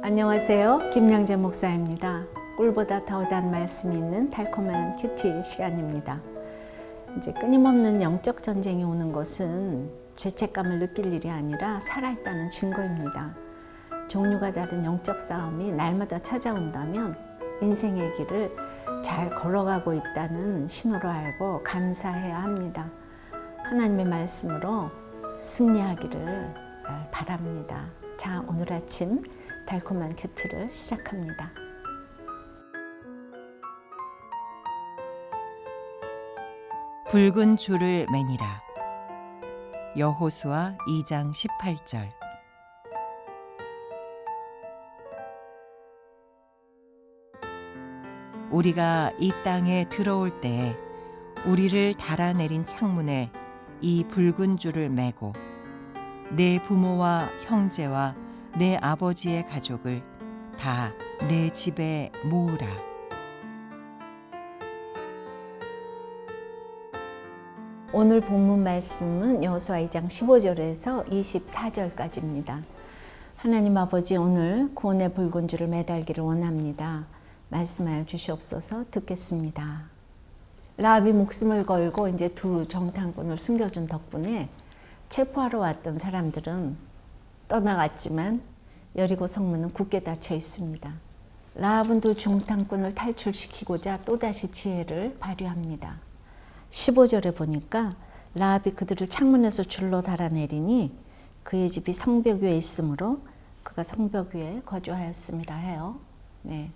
안녕하세요. 김양재 목사입니다. 꿀보다 더단 말씀이 있는 달콤한 큐티 시간입니다. 이제 끊임없는 영적 전쟁이 오는 것은 죄책감을 느낄 일이 아니라 살아있다는 증거입니다. 종류가 다른 영적 싸움이 날마다 찾아온다면 인생의 길을 잘 걸어가고 있다는 신호로 알고 감사해야 합니다. 하나님의 말씀으로 승리하기를 바랍니다. 자, 오늘 아침 달콤한 큐티를 시작합니다. 붉은 줄을 매니라. 여호수아 2장 18절. 우리가 이 땅에 들어올 때에 우리를 달아내린 창문에 이 붉은 줄을 매고 내 부모와 형제와 내 아버지의 가족을 다 내 집에 모으라. 오늘 본문 말씀은 여호수아 2장 15절에서 24절까지입니다. 하나님 아버지 오늘 구원의 붉은 줄을 매달기를 원합니다. 말씀하여 주시옵소서 듣겠습니다. 라합이 목숨을 걸고 이제 두 정탐꾼을 숨겨준 덕분에 체포하러 왔던 사람들은 떠나갔지만 여리고 성문은 굳게 닫혀 있습니다. 라합은 두 정탐꾼을 탈출시키고자 또다시 지혜를 발휘합니다. 15절에 보니까 라합이 그들을 창문에서 줄로 달아내리니 그의 집이 성벽 위에 있으므로 그가 성벽 위에 거주하였음이라 해요. 네.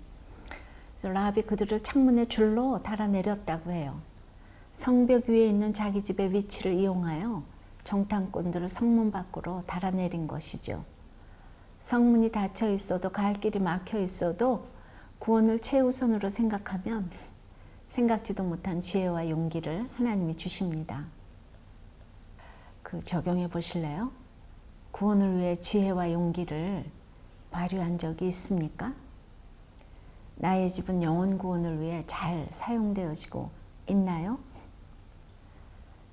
그래서 라합이 그들을 창문에 줄로 달아내렸다고 해요. 성벽 위에 있는 자기 집의 위치를 이용하여 정탐꾼들을 성문 밖으로 달아내린 것이죠. 성문이 닫혀 있어도 갈 길이 막혀 있어도 구원을 최우선으로 생각하면 생각지도 못한 지혜와 용기를 하나님이 주십니다. 그 적용해 보실래요? 구원을 위해 지혜와 용기를 발휘한 적이 있습니까? 나의 집은 영혼 구원을 위해 잘 사용되어지고 있나요?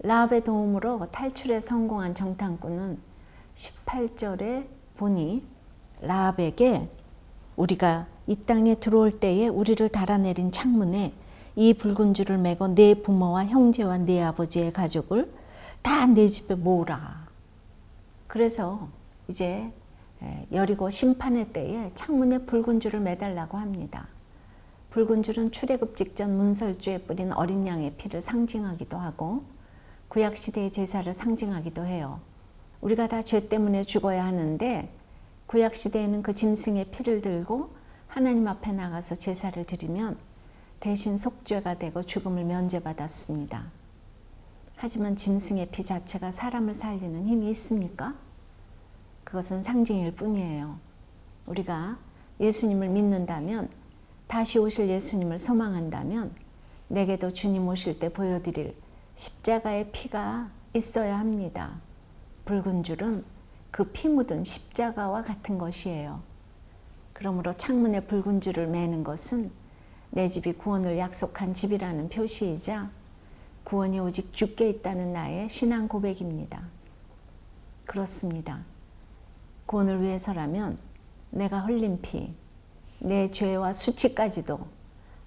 라합의 도움으로 탈출에 성공한 정탐꾼은 18절에 보니 라합에게 우리가 이 땅에 들어올 때에 우리를 달아내린 창문에 이 붉은 줄을 매고 내 부모와 형제와 내 아버지의 가족을 다 내 집에 모으라. 그래서 이제 여리고 심판의 때에 창문에 붉은 줄을 매달라고 합니다. 붉은 줄은 출애굽 직전 문설주에 뿌린 어린 양의 피를 상징하기도 하고 구약 시대의 제사를 상징하기도 해요. 우리가 다 죄 때문에 죽어야 하는데 구약 시대에는 그 짐승의 피를 들고 하나님 앞에 나가서 제사를 드리면 대신 속죄가 되고 죽음을 면제받았습니다. 하지만 짐승의 피 자체가 사람을 살리는 힘이 있습니까? 그것은 상징일 뿐이에요. 우리가 예수님을 믿는다면 다시 오실 예수님을 소망한다면 내게도 주님 오실 때 보여드릴 십자가의 피가 있어야 합니다. 붉은 줄은 그 피 묻은 십자가와 같은 것이에요. 그러므로 창문에 붉은 줄을 매는 것은 내 집이 구원을 약속한 집이라는 표시이자 구원이 오직 죽게 있다는 나의 신앙 고백입니다. 그렇습니다. 구원을 위해서라면 내가 흘린 피, 내 죄와 수치까지도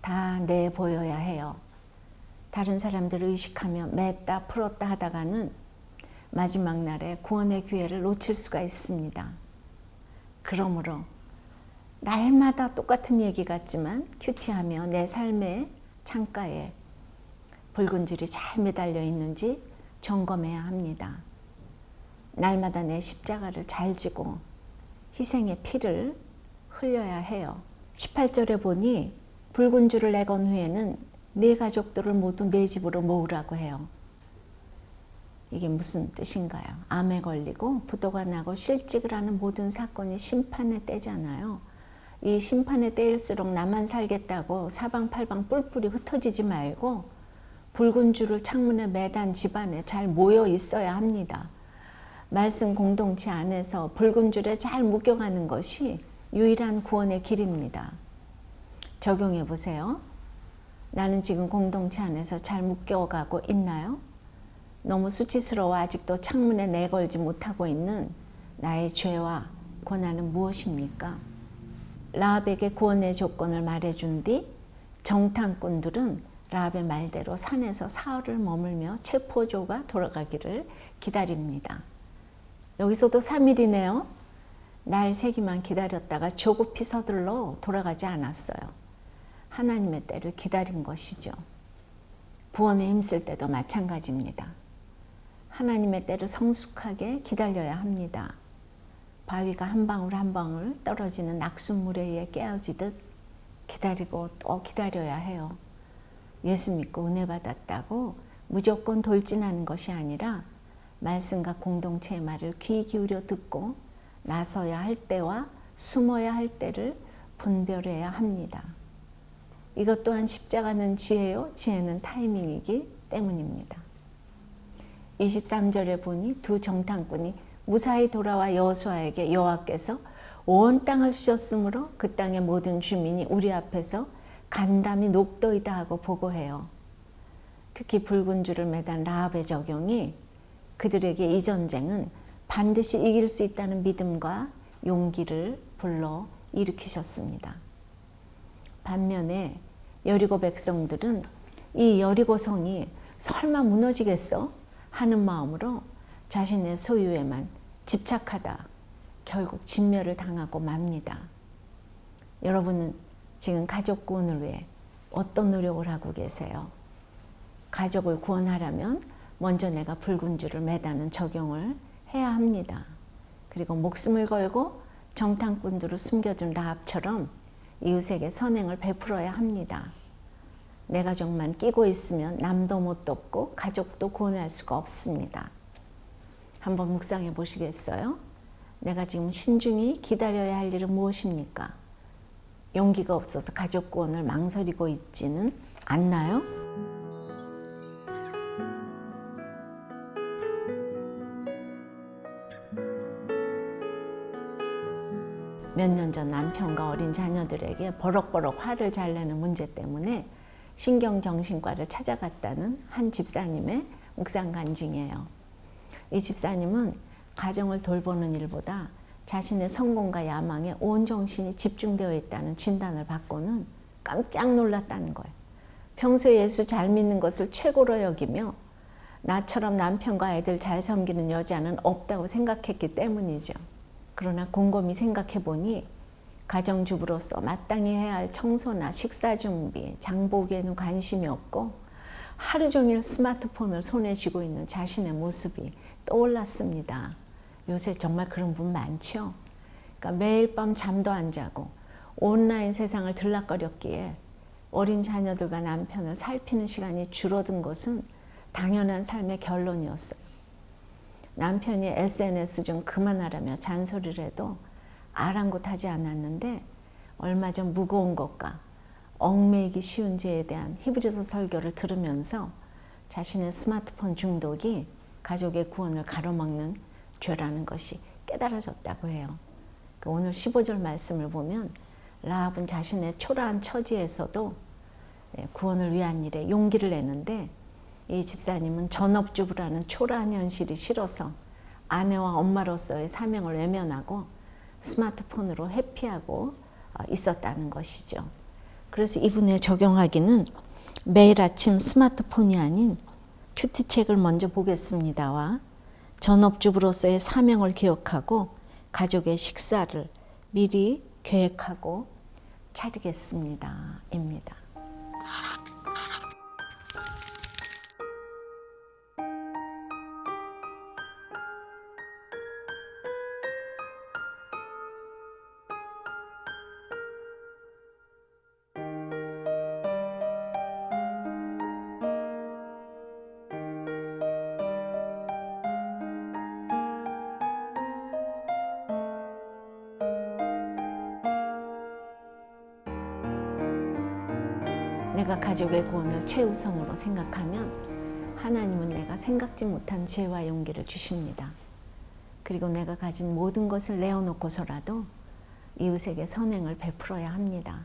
다 내 보여야 해요. 다른 사람들을 의식하며 맸다 풀었다 하다가는 마지막 날에 구원의 기회를 놓칠 수가 있습니다. 그러므로 날마다 똑같은 얘기 같지만 큐티하며 내 삶의 창가에 붉은 줄이 잘 매달려 있는지 점검해야 합니다. 날마다 내 십자가를 잘 지고 희생의 피를 흘려야 해요. 18절에 보니 붉은 줄을 내건 후에는 네 가족들을 모두 내 집으로 모으라고 해요. 이게 무슨 뜻인가요? 암에 걸리고 부도가 나고 실직을 하는 모든 사건이 심판의 때잖아요. 이 심판의 때일수록 나만 살겠다고 사방팔방 뿔뿔이 흩어지지 말고 붉은 줄을 창문에 매단 집안에 잘 모여 있어야 합니다. 말씀 공동체 안에서 붉은 줄에 잘 묶여가는 것이 유일한 구원의 길입니다. 적용해 보세요. 나는 지금 공동체 안에서 잘 묶여가고 있나요? 너무 수치스러워 아직도 창문에 내걸지 못하고 있는 나의 죄와 고난은 무엇입니까? 라합에게 구원의 조건을 말해준 뒤 정탐꾼들은 라합의 말대로 산에서 사흘을 머물며 체포조가 돌아가기를 기다립니다. 여기서도 3일이네요. 날 세기만 기다렸다가 조급히 서둘러 돌아가지 않았어요. 하나님의 때를 기다린 것이죠. 구원에 힘쓸 때도 마찬가지입니다. 하나님의 때를 성숙하게 기다려야 합니다. 바위가 한 방울 한 방울 떨어지는 낙숫물에 의해 깨어지듯 기다리고 또 기다려야 해요. 예수 믿고 은혜 받았다고 무조건 돌진하는 것이 아니라 말씀과 공동체의 말을 귀 기울여 듣고 나서야 할 때와 숨어야 할 때를 분별해야 합니다. 이것 또한 십자가는 지혜요, 지혜는 타이밍이기 때문입니다. 23절에 보니 두 정탐꾼이 무사히 돌아와 여호수아에게 여호와께서 온 땅을 주셨으므로 그 땅의 모든 주민이 우리 앞에서 간담이 녹도이다 하고 보고해요. 특히 붉은 줄을 매단 라합의 적용이 그들에게 이 전쟁은 반드시 이길 수 있다는 믿음과 용기를 불러 일으키셨습니다. 반면에 여리고 백성들은 이 여리고 성이 설마 무너지겠어 하는 마음으로 자신의 소유에만 집착하다 결국 진멸을 당하고 맙니다. 여러분은 지금 가족 구원을 위해 어떤 노력을 하고 계세요? 가족을 구원하려면 먼저 내가 붉은 줄을 매다는 적용을 해야 합니다. 그리고 목숨을 걸고 정탐꾼들을 숨겨둔 라합처럼 이웃에게 선행을 베풀어야 합니다. 내 가족만 끼고 있으면 남도 못 돕고 가족도 구원할 수가 없습니다. 한번 묵상해 보시겠어요? 내가 지금 신중히 기다려야 할 일은 무엇입니까? 용기가 없어서 가족 구원을 망설이고 있지는 않나요? 몇 년 전 남편과 어린 자녀들에게 버럭버럭 화를 잘 내는 문제 때문에 신경정신과를 찾아갔다는 한 집사님의 묵상간 중이에요. 이 집사님은 가정을 돌보는 일보다 자신의 성공과 야망에 온 정신이 집중되어 있다는 진단을 받고는 깜짝 놀랐다는 거예요. 평소에 예수 잘 믿는 것을 최고로 여기며 나처럼 남편과 아이들 잘 섬기는 여자는 없다고 생각했기 때문이죠. 그러나 곰곰이 생각해 보니 가정주부로서 마땅히 해야 할 청소나 식사 준비, 장보기에는 관심이 없고 하루 종일 스마트폰을 손에 쥐고 있는 자신의 모습이 떠올랐습니다. 요새 정말 그런 분 많죠? 그러니까 매일 밤 잠도 안 자고 온라인 세상을 들락거렸기에 어린 자녀들과 남편을 살피는 시간이 줄어든 것은 당연한 삶의 결론이었어요. 남편이 SNS 좀 그만하라며 잔소리를 해도 아랑곳하지 않았는데 얼마 전 무거운 것과 얽매이기 쉬운 죄에 대한 히브리서 설교를 들으면서 자신의 스마트폰 중독이 가족의 구원을 가로막는 죄라는 것이 깨달아졌다고 해요. 그 오늘 15절 말씀을 보면 라합은 자신의 초라한 처지에서도 예, 구원을 위한 일에 용기를 내는데 이 집사님은 전업주부라는 초라한 현실이 싫어서 아내와 엄마로서의 사명을 외면하고 스마트폰으로 회피하고 어, 있었다는 것이죠. 그래서 이분에 적용하기는 매일 아침 스마트폰이 아닌 큐티책을 먼저 보겠습니다와 전업주부로서의 사명을 기억하고 가족의 식사를 미리 계획하고 차리겠습니다. 입니다. 내가 가족의 구원을 최우선으로 생각하면 하나님은 내가 생각지 못한 지혜와 용기를 주십니다. 그리고 내가 가진 모든 것을 내어놓고서라도 이웃에게 선행을 베풀어야 합니다.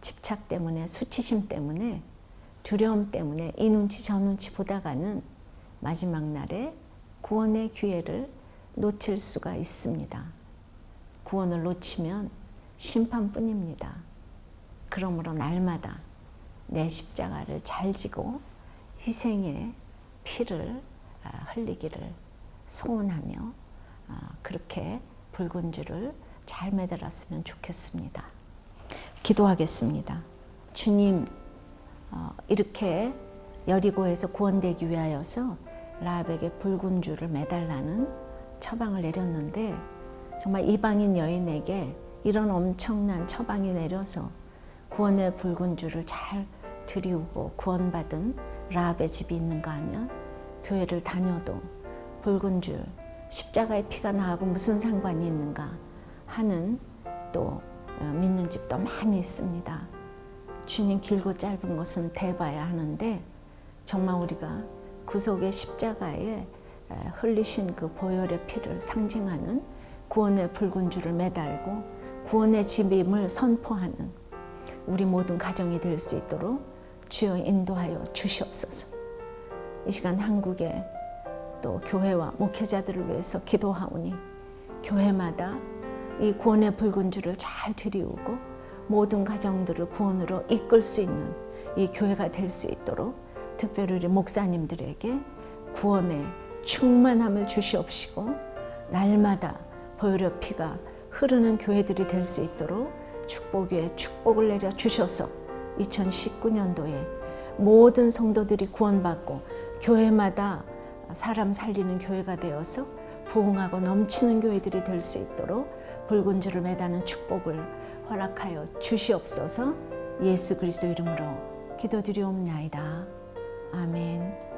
집착 때문에 수치심 때문에 두려움 때문에 이 눈치 저 눈치 보다가는 마지막 날에 구원의 기회를 놓칠 수가 있습니다. 구원을 놓치면 심판뿐입니다. 그러므로 날마다 내 십자가를 잘 지고 희생의 피를 아, 흘리기를 소원하며 아, 그렇게 붉은 줄을 잘 매달았으면 좋겠습니다. 기도하겠습니다. 주님, 어, 이렇게 여리고에서 구원되기 위하여서 라합에게 붉은 줄을 매달라는 처방을 내렸는데 정말 이방인 여인에게 이런 엄청난 처방이 내려서 구원의 붉은 줄을 잘 들이우고 구원받은 라합의 집이 있는가 하면 교회를 다녀도 붉은 줄 십자가의 피가 나하고 무슨 상관이 있는가 하는 또 어, 믿는 집도 많이 있습니다. 주님 길고 짧은 것은 대봐야 하는데 정말 우리가 구속의 십자가에 에, 흘리신 그 보혈의 피를 상징하는 구원의 붉은 줄을 매달고 구원의 집임을 선포하는 우리 모든 가정이 될 수 있도록 주여 인도하여 주시옵소서. 이 시간 한국에 또 교회와 목회자들을 위해서 기도하오니 교회마다 이 구원의 붉은 줄을 잘 들이우고 모든 가정들을 구원으로 이끌 수 있는 이 교회가 될 수 있도록 특별히 우리 목사님들에게 구원의 충만함을 주시옵시고 날마다 보혈의 피가 흐르는 교회들이 될 수 있도록 축복 위에 축복을 내려 주셔서 2019년도에 모든 성도들이 구원받고 교회마다 사람 살리는 교회가 되어서 부흥하고 넘치는 교회들이 될 수 있도록 붉은 줄을 매다는 축복을 허락하여 주시옵소서 예수 그리스도 이름으로 기도드리옵나이다. 아멘.